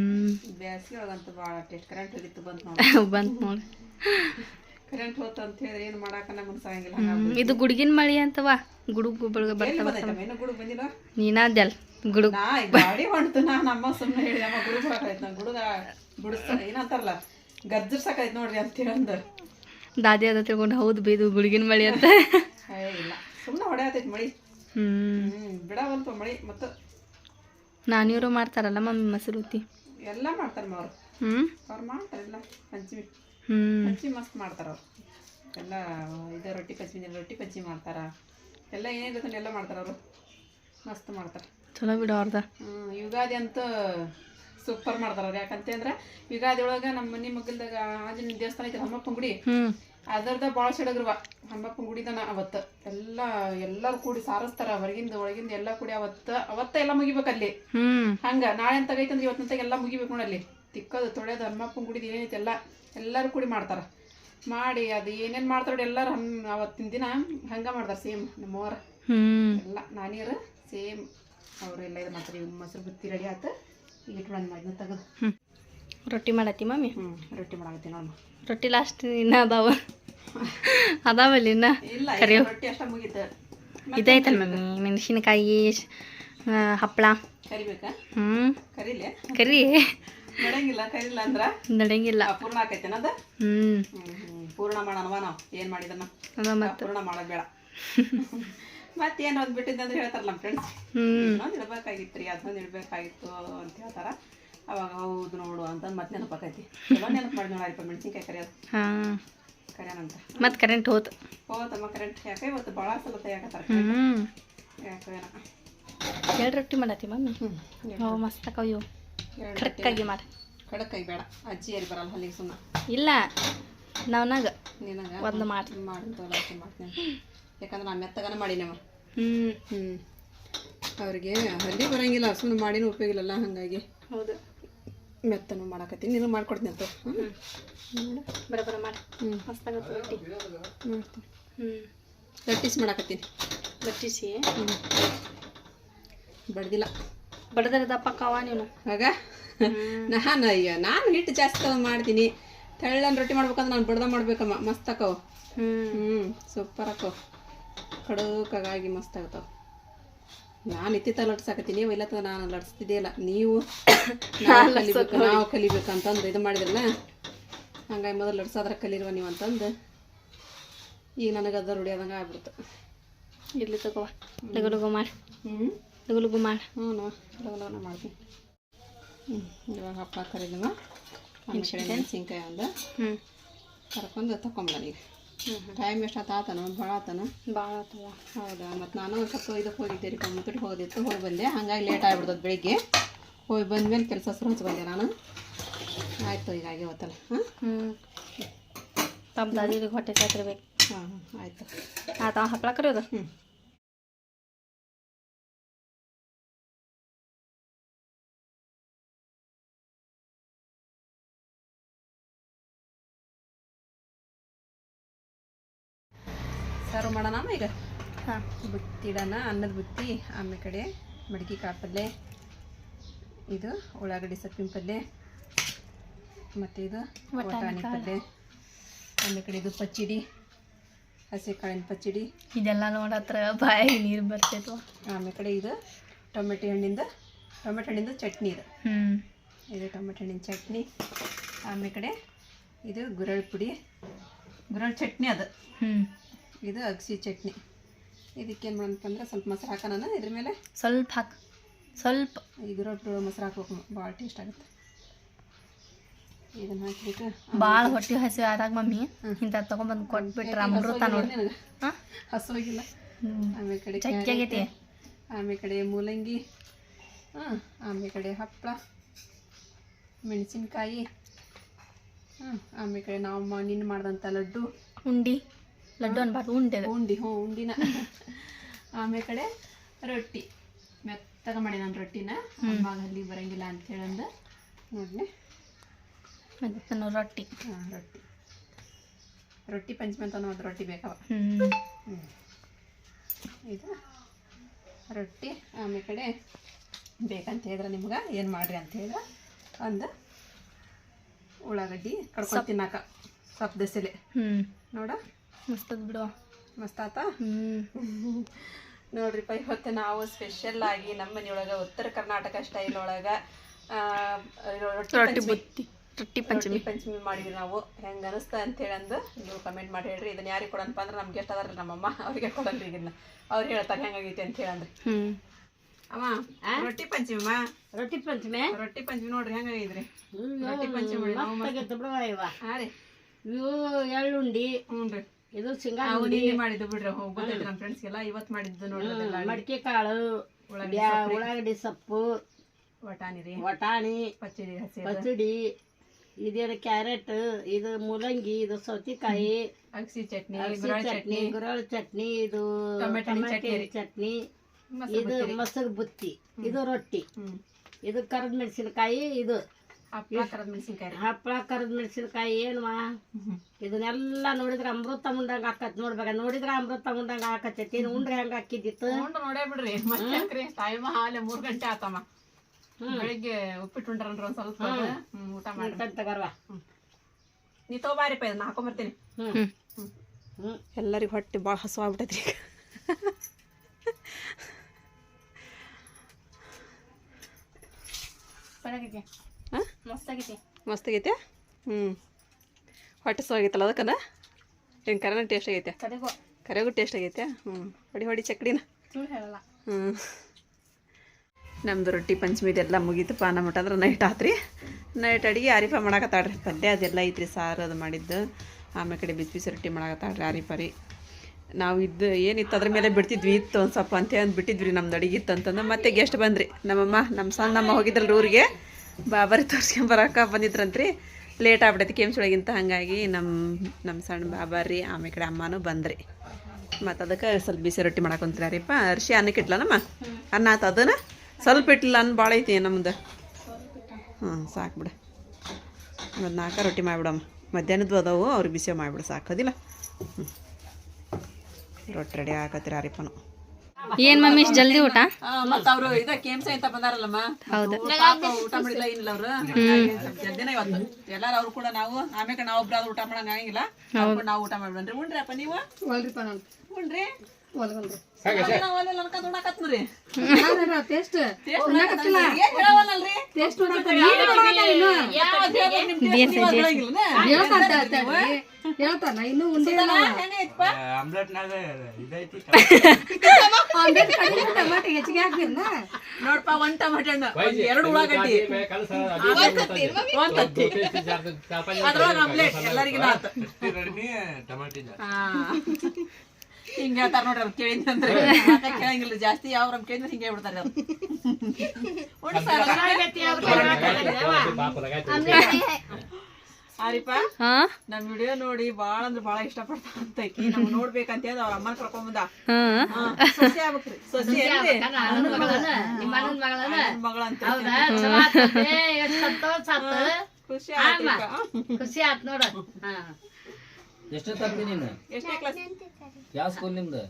ಬ್ಯಾಸ್ಗೆ ಒಳಗಂತೂ ಭಾಳ ಟೇಸ್ಟ್ ಕರೆಂಟ್ ಹೋಗಿತ್ತು ಬಂತು ನೋಡಿ. ಬಂತು ನೋಡಿ. ಕರೆಂಟ್ ಹೋತು ಅಂತ ಹೇಳಿದ್ರೆ ಏನು ಮಾಡಾಕ ನಮಗೆ ಸಾಯಂಗಿಲ್ಲ ಇದು ಗುಡುಗಿನ ಮಳಿ ಅಂತವಾ? ಗುಡುಗು ಬೆಳಗ್ಗೆ ಬರ್ತಾವ ಇನ್ನು ಬಂದಿಲ್ಲ? ನೀನಾದ್ಯಲ್? ಗುಡುಗು. ಗಾಡಿ ಹೊಂಟು ನಾ ನಮ್ಮ ಸುಮ್ಮನೆ ಹೇಳಿ ನಮ್ಮ ಗುಡುಗ್ ಹಾಕೈತೆ ನಾ ಗುಡುಗ ಗುಡಿಸ ಏನಂತಾರಲ್ಲ ಗರ್ಜರ್ಸಕೈತೆ ನೋಡ್ರಿ ಅಂತ ಅಂದ ದಾದಿ ಅದ ತಿಳ್ಕೊಂಡು ಹೌದು ಬೀದು ಗುಡುಗಿನ ಮಳಿ ಅಂತ. ಇಲ್ಲ. ಸುಮ್ಮನೆ ಹೊಡೆಯತೈತಿ ಮಳಿ. ಹ್ಮ್. ಬಿಡವಂತ ಮಳಿ ಮತ್ತು? ನಾನಿವರು ಮಾಡ್ತಾರಲ್ಲ ಮಮ್ಮಿ ಮೊಸರು ಎಲ್ಲ ಮಾಡ್ತಾರೆ ಅವ್ರು. ಹ್ಮ್. ಅವ್ರು ಮಾಡ್ತಾರಲ್ಲ ಪಂಚಮಿ. ಪಂಚಮಿ ಮಸ್ತ್ ಮಾಡ್ತಾರ ಅವ್ರು. ಎಲ್ಲ ಇದ ರೊಟ್ಟಿ ಪಚ್ಚಿ ರೊಟ್ಟಿ ಪಚ್ಚಿ ಮಾಡ್ತಾರ. ಎಲ್ಲ ಏನೇನು ಬೇಕಂದ್ರೆ ಎಲ್ಲ ಮಾಡ್ತಾರ ಅವರು. ಮಸ್ತ್ ಮಾಡ್ತಾರೆ. ಚಲೋ ಬಿಡು ಅವ್ರದ. ಹ್ಮ್, ಯುಗಾದಿ ಅಂತೂ ಸೂಪರ್ ಮಾಡ್ತಾರ ಅವ್ರು. ಯಾಕಂತ ಅಂದ್ರೆ ಯುಗಾದಿ ಒಳಗೆ ನಮ್ಮ ಮನೆ ಮಗಲ್ದಾಗ ಆಂಜನೇಯ ದೇವಸ್ಥಾನ ಐತಿ ಹಮ್ಮಪ್ಪನ ಗುಡಿ ಅದರ್ದ ಭಾಳ ಸಡಗ್ರವ ಹಮ್ಮಪ್ಪನ ಗುಡಿದನ ಅವತ್ತು. ಎಲ್ಲ ಎಲ್ಲರೂ ಕೂಡಿ ಸಾರಸ್ತಾರ ಹೊರಗಿಂದ ಒಳಗಿಂದ ಎಲ್ಲ ಕೂಡಿ ಅವತ್ತ ಅವತ್ತ ಎಲ್ಲ ಮುಗಿಬೇಕು ಅಲ್ಲಿ. ಹಂಗ ನಾಳೆ ಅಂತ ಆಗೈತಂದ್ರೆ ಇವತ್ತಿನ ಎಲ್ಲ ಮುಗಿಬೇಕು ನೋಡಲ್ಲಿ ತಿಕ್ಕೋದು ತೊಳೆಯೋದು ಹಮ್ಮ ಪುಂಗುಡಿದ ಏನೈತೆ ಎಲ್ಲ. ಎಲ್ಲರೂ ಕೂಡಿ ಮಾಡ್ತಾರೆ. ಮಾಡಿ ಅದು ಏನೇನು ಮಾಡ್ತಾರೆ ನೋಡಿ ಎಲ್ಲರೂ ಹಂ ಅವತ್ತಿನ ದಿನ ಹಂಗೆ ಮಾಡ್ತಾರೆ ಸೇಮ್ ನಮ್ಮವ್ರ. ಎಲ್ಲ ನಾನಿಯರು ಸೇಮ್ ಅವರೆಲ್ಲ ಇದು ಮಾಡ್ತಾರೆ. ಇವ್ ಮೊಸರು ಬುತ್ತಿ ರೆಡಿ ಆಯ್ತು ಈಗ ಇಟ್ಕೊಂಡು ಮಾಡಿದ್ನ ತೆಗೆದು ಹ್ಞೂ ರೊಟ್ಟಿ ಮಾಡತ್ತಿ ಮಮ್ಮಿ? ಹ್ಞೂ ರೊಟ್ಟಿ ಮಾಡತ್ತಿ ನೋಡಮ್ಮ ರೊಟ್ಟಿ ಲಾಸ್ಟ್ ಇನ್ನ ಅದಾವ. ಅದಾವಲ್ಲ ಇನ್ನ? ಇಲ್ಲ ಕರಿಯೋ. ರೊಟ್ಟಿ ಅಷ್ಟ ಮುಗೀತು. ಇದೈತಲ್ಲ ಮಮ್ಮಿ? ಮೆಣಸಿನಕಾಯಿ ಹಪ್ಪಳ ಕರಿಬೇಕಾ? ಹ್ಞೂ ಕರೀಲೆ? ಕರಿ. ನಡಂಗಿಲ್ಲ ಕರಿಲ್ಲ ಅಂದ್ರ? ನಡೆಯಂಗಿಲ್ಲ. ಪೂರ್ಣ ಆಕೈತೇನ ಅದ? ಹ್ಮ್. ಪೂರ್ಣ ಮಾಡೋಣವ ನಾವು? ಏನು ಮಾಡಿದನ್ನ ಅದ ಪೂರ್ಣ ಮಾಡೋದು ಬೇಡ. *laughs* ಮತ್ತೇನು ಒಂದು ಬಿಟ್ಟಿದ್ದಂದ್ರೆ ಹೇಳ್ತಾರಲ್ಲ ನಮ್ಮ ಫ್ರೆಂಡ್ಸ್ ಇನ್ನೊಂದು ಇಡ್ಬೇಕಾಗಿತ್ತು ರೀ ಅದನ್ನೊಂದು ಇಡಬೇಕಾಗಿತ್ತು ಅಂತ ಹೇಳ್ತಾರ. ಅವಾಗ ಹೌದು ನೋಡು ಅಂತ ಮತ್ತೆ ನೆನಪಾಕೈತಿ. ಚಲೋ ನೆನಪು ಮಾಡಿ ನೋಡಪ್ಪ ಮೆಣಸಿನ್ಕಾಯಿ ಕರಿಯೋದು ಹಾಂ. ಕರಿಯೋಣಂತ ಮತ್ತೆ ಕರೆಂಟ್ ಹೋತು. ಹೋತಮ್ಮ ಕರೆಂಟ್ ಯಾಕೆ ಇವತ್ತು ಭಾಳ ಸಲ ತೆಗಿಯಾಕತ್ತಾರ ಯಾಕೆ ಎರಡು ರೊಟ್ಟಿ ಮಾಡತ್ತಿ ಮಮ್ಮಿ ಹ್ಞೂ ಮಸ್ತ್ ಅಕ್ಕ ಇವು. ಎರಡು ಕರೆಕ್ಟಾಗಿ ಮಾಡಿ. ಕಡಕಾಯಿ ಬೇಡ. ಅಜ್ಜಿ ಎಲ್ಲಿ ಬರಲ್ಲ ಅಲ್ಲಿಗೆ ಸುಮ್ಮನೆ ಇಲ್ಲ ನಾವ್ನಾಗ ನಿನಗೆ? ಒಂದು ಮಾಡಿ. ಮಾಡ್ತವಲ್ಲ ಮಾಡ್ತೀನಿ. ಯಾಕಂದ್ರೆ ನಾನು ಮೆತ್ತಗನ ಮಾಡಿನವ ಹ್ಞೂ ಹ್ಞೂ ಅವ್ರಿಗೆ ಹಲ್ಲಿ ಬರಂಗಿಲ್ಲ ಸುಮ್ಮನೆ ಮಾಡಿನೂ ಉಪಯೋಗ ಇಲ್ಲಲ್ಲ ಹಾಗಾಗಿ. ಹೌದು. ಮೆತ್ತನು ಮಾಡಾಕತ್ತೀನಿ ನೀನು ಮಾಡ್ಕೊಡ್ತೀನಿ ಅಂತ. ಹ್ಞೂ ಬರೋಬರ ಮಾಡಿ. ಹ್ಞೂ ರೊಟ್ಟಿ ಮಾಡ್ತೀನಿ. ಹ್ಞೂ ಲಟ್ಟಿಸಿ ಮಾಡಾಕತ್ತೀನಿ. ಲಟ್ಟಿಸಿ ಹ್ಞೂ ಬಡ್ದಿಲ್ಲ. ಬಡದ್ರ ಕಾವ ನೀನು. ಆಗ? *laughs* ನಾನು ಅಯ್ಯೋ ನಾನು ಹಿಟ್ಟು ಜಾಸ್ತಿ ತಗೊಂಡು ಮಾಡ್ತೀನಿ. ತೆಳ್ಳನ ರೊಟ್ಟಿ ಮಾಡ್ಬೇಕಂದ್ರೆ ನಾನು ಬಡ್ದ ಮಾಡ್ಬೇಕಮ್ಮ ಮಸ್ತ್ ಆಕವು. ಹ್ಞೂ ಸೂಪರ್ ಅಕ್ಕವು ಕಡುಕಾಗಿ ಮಸ್ತ್ ಆಗ್ತಾವ ನಾನು ಇತ್ತಿತ್ತ ಲಟ್ಸಾಕತ್ತೀನಿ ನೀವು ಇಲ್ಲ ನಾನು ಲಟ್ಸ್ತಿದ್ದೇ ಇಲ್ಲ. ನೀವು *coughs* ನಾವು ಕಲಿಬೇಕು ನಾವು ಕಲಿಬೇಕು ಅಂತಂದು ಇದು ಮಾಡಿದ್ರಲ್ಲ? ಹಂಗಾಗಿ ಮೊದಲು ಲಟ್ಸಾದ್ರೆ ಕಲಿರುವ ನೀವು ಅಂತಂದು. ಈಗ ನನಗೆ ಅದ ರೂಢಿ ಆದಂಗೆ ಆಗ್ಬಿಡ್ತು. ಇರ್ಲಿ ತಗೋ ಲಗು ಲಗು ಮಾಡಿ. ಹ್ಞೂ ಲಗು ಲಗು ಮಾಡಿ. ಹ್ಞೂ ಲಗಲಗನ ಮಾಡ್ತೀನಿ. ಹ್ಞೂ ಇವಾಗ ಹಪ್ಪಳ ಕರೀಲಿವ ಆಮೇಲೆ ಮೆಣಸಿನ್ಕಾಯಿ ಒಂದು? ಹ್ಞೂ ಕರ್ಕೊಂಡು ತಗೊಂಬಲ್ಲ ಈಗ ಹ್ಞೂ ಟೈಮ್ ಎಷ್ಟು ಆತನ? ಭಾಳ ಆತನ? ಭಾಳ ಆತವ ಹೌದಾ? ಮತ್ತು ನಾನು ಒಂದ್ ಸ್ವಲ್ಪ ಇದಕ್ಕೆ ಹೋಗಿದ್ದೆ ರೀ ಮುತ್ತುಟಿಗೆ ಹೋಗಿತ್ತು ಹೋಗಿ ಬಂದೆ. ಹಾಗಾಗಿ ಲೇಟ್ ಆಗಿಬಿಡ್ತದೆ ಬೆಳಿಗ್ಗೆ. ಹೋಗಿ ಬಂದ್ಮೇಲೆ ಕೆಲಸ ಶುರು ಹಚ್ಚಿ ಬಂದೆ ನಾನು. ಆಯಿತು ಈಗ ಆಗಿವತ್ತಲ್ಲ ಹಾಂ? ಹ್ಞೂ ತಮ್ಮ ದಾದಿಗೆ ಹೊಟ್ಟೆ ಸಾತಿರ್ಬೇಕು ಹಾಂ ಆಯಿತು. ಆತ ಹಪ್ಪಳ ಕರೆಯೋದು? ಹ್ಞೂ ಸರ್ವ್ ಮಾಡೋಣ ಈಗ? ಹಾಂ. ಬುತ್ತಿಡೋಣ ಅನ್ನದ ಬುತ್ತಿ ಆಮೇಲೆ ಕಡೆ ಮಡಿಕೆ ಕಾಪಲ್ಲೆ ಪಲ್ಯ ಇದು ಉಳ್ಳಾಗಡ್ಡಿ ಸೊಪ್ಪಿನ ಪಲ್ಯ ಮತ್ತು ಇದು ಬಟಾಣಿ ಪಲ್ಯ ಆಮೇಲೆ ಕಡೆ ಇದು ಪಚ್ಚಡಿ ಹಸಿ ಕಾಳಿನ ಪಚ್ಚಡಿ. ಇದೆಲ್ಲ ನೋಡತ್ರ ಬಾಯಿ ನೀರು ಬರ್ತೈತು. ಆಮೇಲೆ ಕಡೆ ಇದು ಟೊಮೆಟೊ ಹಣ್ಣಿಂದ ಟೊಮೆಟೊ ಹಣ್ಣಿಂದ ಚಟ್ನಿ ಇದು. ಹ್ಞೂ ಇದು ಟೊಮೆಟೊ ಹಣ್ಣಿನ ಚಟ್ನಿ. ಆಮೇಲೆ ಕಡೆ ಇದು ಗುರಳ್ ಪುಡಿ ಗುರಳ್ ಚಟ್ನಿ ಅದು. ಹ್ಞೂ ಇದು ಅಗಸಿ ಚಟ್ನಿ. ಇದಕ್ಕೇನು ಮಾಡಂತಂದ್ರೆ ಸ್ವಲ್ಪ ಮೊಸರು ಹಾಕೋಣ ಇದ್ರ ಮೇಲೆ? ಸ್ವಲ್ಪ ಹಾಕಿ. ಸ್ವಲ್ಪ. ರೊಟ್ಟಿ ಮೊಸರು ಹಾಕ್ಬೇಕು. ಭಾಳ ಟೇಸ್ಟ್ ಆಗುತ್ತೆ. ಇದನ್ನ ಹಾಕಿಬಿಟ್ಟು ಭಾಳ ಹೊಟ್ಟೆ ಹಸಿ ಆದಾಗ ಮಮ್ಮಿ ಇಂಥ ತೊಗೊಂಬಂದು ಕೊಟ್ಬಿಟ್ರೆ ಅಮೃತ ನೋಡಿ. ಹಸುವಾಗಿಲ್ಲ. ಆಮೇಲೆ ಕಡೆ ಚಕ್ಕಿ ಆಗೈತಿ. ಆಮೇಲೆ ಕಡೆ ಮೂಲಂಗಿ ಹಾಂ ಆಮೇಲೆ ಕಡೆ ಹಪ್ಪಳ ಮೆಣಸಿನ್ಕಾಯಿ ಹಾಂ ಆಮೇಲೆ ಕಡೆ ನಾವು ನಿನ್ನೆ ಮಾಡಿದಂಥ ಲಡ್ಡು. ಉಂಡಿ. ಲಡ್ಡು ಅನ್ಬಾರ್ದು ಉಂಡೆ. ಉಂಡಿ ಹ್ಞೂ ಉಂಡಿನ. ಆಮೇಲೆ ಕಡೆ ರೊಟ್ಟಿ. ಮೆತ್ತಗ ಮಾಡಿ ನಾನು ರೊಟ್ಟಿನ. ಅಮ್ಮಾಗ ಅಲ್ಲಿ ಬರಂಗಿಲ್ಲ ಅಂತ ಹೇಳಂದ. ನೋಡ್ಲಿ. ಮತ್ತೆ ರೊಟ್ಟಿ. ಹಾಂ ರೊಟ್ಟಿ. ರೊಟ್ಟಿ ಪಂಚಮಿ ಅಂತ ಒಂದು ರೊಟ್ಟಿ ಬೇಕವ. ಇದು ರೊಟ್ಟಿ. ಆಮೇಲೆ ಕಡೆ ಬೇಕಂತ ಹೇಳಿದ್ರೆ ನಿಮ್ಗೆ ಏನು ಮಾಡ್ರಿ ಅಂತ ಹೇಳಿದ್ರೆ ಒಂದು ಉಳ್ಳಾಗಡ್ಡಿ ಕಡ್ಕೊಂಡು ತಿನ್ನಾಕ. ಹ್ಞೂ ನೋಡ. ಮಸ್ತ್ ಅದ್ ಬಿಡು. ಮಸ್ತ್ ಆತ *laughs* ನೋಡ್ರಿಪ್ಪ ಇವತ್ತು ನಾವು ಸ್ಪೆಷಲ್ ಆಗಿ ನಮ್ಮ ಮನೆಯೊಳಗೆ ಉತ್ತರ ಕರ್ನಾಟಕ ಸ್ಟೈಲ್ ಒಳಗೆ ರೊಟ್ಟಿ ಬುತ್ತಿ ರೊಟ್ಟಿ ಪಂಚಮಿ. ಪಂಚಮಿ ಮಾಡಿದ್ವಿ ನಾವು. ಹೆಂಗ ಅನಿಸ್ತ ಅಂತೇಳಿ ಅಂದು ನೀವು ಕಮೆಂಟ್ ಮಾಡಿ ಹೇಳ್ರಿ. ಇದನ್ನ ಯಾರಿಗೆ ಕೊಡಂತ ಅಂದ್ರೆ ನಮ್ಗೆ ಎಷ್ಟು ಅದಾರ ನಮ್ಮಮ್ಮ. ಅವ್ರಿಗೆ ಕೊಡಲ್ರಿ ಇದನ್ನ. ಅವ್ರು ಹೇಳ್ತಾರೆ ಹೆಂಗಾಗೈತಿ ಅಂತ ಹೇಳಂದ್ರಿ ಅಂದ್ರಿ. ಅಮ್ಮ ರೊಟ್ಟಿ ಪಂಚಮಿ ಅಮ್ಮ ರೊಟ್ಟಿ ಪಂಚಮಿ? ರೊಟ್ಟಿ ಪಂಚಮಿ ನೋಡ್ರಿ ಹೆಂಗಾಗಿದ್ರಿ ರೊಟ್ಟಿ ಪಂಚಮಿ ಹಾಂ ರೀ. ಇವು ಎಳ್ಳುಂಡಿ. ಹ್ಞೂ ರೀ ಇದು ಶೇಂಗಾ ಹುಡಿ ಮಾಡಿದ್ದು ಬಿಡ್ರಿ ಗೊತ್ತೈತಿ ನಮ್ಮ ಫ್ರೆಂಡ್ಸ್ಗೆಲ್ಲ ಇವತ್ತು ಮಾಡಿದ್ದು ನೋಡೋದೆಲ್ಲ ಮಡಿಕೆ ಕಾಳು ಉಳ್ಳಾಗಡ್ಡಿ ಸೊಪ್ಪು ವಟಾಣಿ ರೀ. ವಟಾಣಿ ಪಚ್ಚಡಿ ಪಚಡಿ ಇದೇನು ಕ್ಯಾರೆಟ್ ಇದು ಮೂಲಂಗಿ ಇದು ಸೌತಿಕಾಯಿ ಅಗಸಿ ಚಟ್ನಿ ಚಟ್ನಿ ಗುರಳ ಚಟ್ನಿ ಇದು ಟೊಮೆಟೊ ಚಟ್ನಿ ಇದು ಮೊಸರು ಬುತ್ತಿ ಇದು ರೊಟ್ಟಿ. ಇದು ಕರದ ಮೆಣಸಿನಕಾಯಿ ಇದು ಹಪ್ಪಳ ಕರದ ಮೆಣಸಿನ್ಕಾಯಿ ಏನ್ವಾ? ಇದನ್ನೆಲ್ಲ ನೋಡಿದ್ರೆ ಅಮೃತ ಮುಂದಂಗ ಆಕತ್ ನೋಡ್ಬೇಕ. ನೋಡಿದ್ರೆ ಅಮೃತ ಮುಂದಂಗ ಆಕತ್ತೈತಿ. ಇನ್ನು ಉಂಡ್ರೆ ಹೆಂಗ ಹಾಕಿದ್ದಿತ್ತು ಉಂಡು ನೋಡೇ ಬಿಡ್ರಿ. ಮತ್ತೆ ಟೈಮ್ ಹಾಲೆ ಮೂರ್ ಗಂಟೆ ಆತಮ್ಮ. ಬೆಳಿಗ್ಗೆ ಉಪ್ಪಿಟ್ಟು ಉಂಡ್ರನ್ರಿ ಒಂದ್ ಸ್ವಲ್ಪ ಊಟ ಮಾಡಿ ಅಂತ ತಗರ್ವ. ನೀ ತಗೋಬಾರಿಪ್ಪ ಇದನ್ನ ಹಾಕೊಂಬರ್ತೀನಿ. ಹಾಕೊಂಡ್ ಹ್ಞೂ ಹ್ಮ್. ಎಲ್ಲರಿಗೂ ಹೊಟ್ಟೆ ಭಾಳ ಹಸು ಆಗ್ಬಿಟ್ಟೈತ್ರಿ ಹಾಂ? ಮಸ್ತ್ ಆಗೈತಿ ಹ್ಞೂ ಹೊಟ್ಟೆ ಸೋ ಆಗೈತಲ್ಲ ಅದಕ್ಕನ? ಹೆಂಗೆ ಕರೆನ ಟೇಸ್ಟ್ ಆಗೈತೆ? ಕರೆಗು. ಟೇಸ್ಟ್ ಆಗೈತೆ? ಹ್ಞೂ ಹೊಡಿ ಹೊಡಿ ಚಕ್ಡಿನ. ಹ್ಞೂ ನಮ್ದು ರೊಟ್ಟಿ ಪಂಚಮಿದೆಲ್ಲ ಮುಗೀತು. ಪಾನ ಮಟ್ಟ ಅಂದ್ರೆ ನೈಟ್ ಆತ್ರಿ. ನೈಟ್ ಅಡಿಗೆ ಆರಿಫ ಮಾಡಾಕತ್ತಾಡ್ರಿ ಪಲ್ಯ ಅದೆಲ್ಲ ಐತ್ರಿ. ಸಾರು ಅದು ಮಾಡಿದ್ದು. ಆಮೇಲೆ ಕಡೆ ಬಿಸಿ ಬಿಸಿ ರೊಟ್ಟಿ ಮಾಡಾಕತ್ತಾಡ್ರಿ ಆರಿಫರಿ ನಾವು ಇದ್ದು ಏನಿತ್ತು ಅದ್ರ ಮೇಲೆ ಬಿಡ್ತಿದ್ವಿ. ಇತ್ತು ಒಂದು ಸ್ವಲ್ಪ ಅಂತ ಅಂದ್ ಬಿಟ್ಟಿದ್ವಿ ನಮ್ದು ಅಡಿಗೆ ಇತ್ತು ಅಂತಂದು. ಮತ್ತೆ ಗೆಸ್ಟ್ ಬಂದ್ರಿ. ನಮ್ಮಮ್ಮ ನಮ್ಮ ಸಣ್ಣಮ್ಮ ಹೋಗಿದ್ರಲ್ರಿ ಊರಿಗೆ. ಬಾಬರಿ ತೋರ್ಸ್ಕೊಂಬರಕ ಬಂದಿದ್ರಂತ್ರಿ. ಲೇಟ್ ಆಗ್ಬಿಟ್ಟೈತಿ ಕೆಮ್ಸೊಳಗಿಂತ ಹಾಗಾಗಿ ನಮ್ಮ ನಮ್ಮ ಸಣ್ಣ ಬಾಬಾರಿ ಆಮೇಲೆ ಕಡೆ ಅಮ್ಮನೂ ಬಂದ್ರಿ. ಮತ್ತು ಅದಕ್ಕೆ ಸ್ವಲ್ಪ ಬಿಸಿ ರೊಟ್ಟಿ ಮಾಡಕೊಂತೀರಿಪ್ಪ ಅರ್ಶಿ ಅನ್ನಕ್ಕೆ ಇಟ್ಲನಮ್ಮ ಅನ್ನ ಆತ ಅದನ್ನ? ಸ್ವಲ್ಪ ಇಟ್ಲಿಲ್ಲ ಅನ್ನ ಭಾಳ ಐತಿ ನಮ್ದು? ಹ್ಞೂ ಸಾಕು ಬಿಡು. ಒಂದು ನಾಲ್ಕು ರೊಟ್ಟಿ ಮಾಡಿಬಿಡಮ್ಮ. ಮಧ್ಯಾಹ್ನದ್ದು ಅದಾವು, ಅವ್ರಿಗೆ ಬಿಸಿ ಮಾಡಿಬಿಡು ಸಾಕೋದಿಲ್ಲ ಹ್ಞೂ ರೊಟ್ಟಿ ರೆಡಿ ಹಾಕತ್ತಿರ ಹರಿಪನು ಏನು ಮಮ್ಮಿ ಇಷ್ಟ್ ಜಲ್ದಿ ಊಟ? ಮತ್ತು ಅವರು ಇದ ಕೇಮ್ಸ ಅಂತ ಬಂದಾರಲ್ಲಮ್ಮ. ಹೌದು. ಊಟ ಮಾಡಿಲ್ಲ ಏನಿಲ್ಲ ಅವರು. ಜಲ್ದಿನ ಇವತ್ತು. ಎಲ್ಲಾರು ಅವ್ರು ಕೂಡ ನಾವು ಆಮೇಲೆ ನಾವು ಒಬ್ರು ಊಟ ಮಾಡಂಗ ಆಗಂಗಿಲ್ಲ. ಅವ್ರು ನಾವು ಊಟ ಮಾಡ್ಬನ್ರಿ ಉಂಡ್ರಿ ಅಪ್ಪ ನೀವು. ಉಂಡ್ರಿ. ಹೇಳ್ತಾನ ಇನ್ನು ಉಂಡೆ ಟಮಾಟೆ ಹೆಚ್ಚಿಗೆ ಹಾಕಿರ್ನ ನೋಡ್ಪ ಒಂದ್ ಟಮಾಟೆ ಹಣ್ಣು ಒಂದ್ ಎರಡು ಉಳ್ಳಾಗಡ್ಡಿ ಒಂದ್ ತತ್ತಿ ಅದ್ರೊಳಗ ಆಮ್ಲೆಟ್ ಎಲ್ಲರಿಗಿನ ಹಿಂಗ ಹೇಳ್ತಾರ ನೋಡ್ರಿ ಅವ್ರು ಕೇಳಿದ್ರಂದ್ರೆ ಕೇಳಂಗಿಲ್ಲ ಜಾಸ್ತಿ ಯಾವ ಅವ್ರ ಕೇಳಿದ್ರೆ ಹಿಂಗೆ ಹೇಳ್ಬಿಡ್ತಾರೆ ಅವ್ರು. ಆರಿಪ ನಮ್ ವಿಡಿಯೋ ನೋಡಿ ಬಾಳ ಅಂದ್ರೆ ಬಾಳ ಇಷ್ಟಪಡ್ತಾ ಅಂತಕಿ. ನಮ್ ನೋಡ್ಬೇಕಂತ ಹೇಳಿ ಅವ್ರ ಅಮ್ಮನ ಕರ್ಕೊಂಡ್ ಬಂದ. ಹಾಂ? ಹಾ, ಸೊಸೆ ಆಗ್ಬೇಕ್ರಿ ಸೊಸೆ ಮಗಳಂತ ಆತ ಖುಷಿ ಆಯ್ತು ಖುಷಿ ಆತ್ ನೋಡ. ಹಾ ಎಷ್ಟು ತಪ್ಪಿ ನೀನು? ಎಷ್ಟೇ ಕ್ಲಾಸ್ ಯಾವ ಸ್ಕೂಲ್ ನಿಮ್ದು?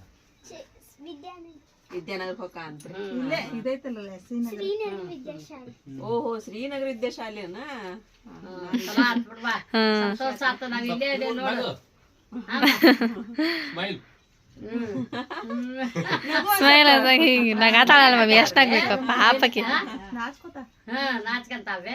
ವಿದ್ಯಾನಗರ ಹೋಗ ಅಂತ. ಇಲ್ಲೇ ಇದೈತಲ್ಲ ಓಹೋ ಶ್ರೀನಗರ. ವಿದ್ಯಾಶಾಲೆ. ಓಹೋ ಶ್ರೀನಗರ ಬಿಡ್ವಾ ಸಂತೋಷ ಆತ ನಾವ್ ಇಲ್ಲೇ ನೋಡು. ಸ್ಮೈಲ್ ಸ್ಮೈಲ್ ಅದಾಗ ಹಿಂಗೆ ನಗಾತಾಳಲ್ಲ ಮಮ್ಮಿ ಎಷ್ಟಾಗ್ಬೇಕು ಪಾಪಕ್ಕೆ. ಹಾ ನಾಚ್ಕಂತಾವೆ.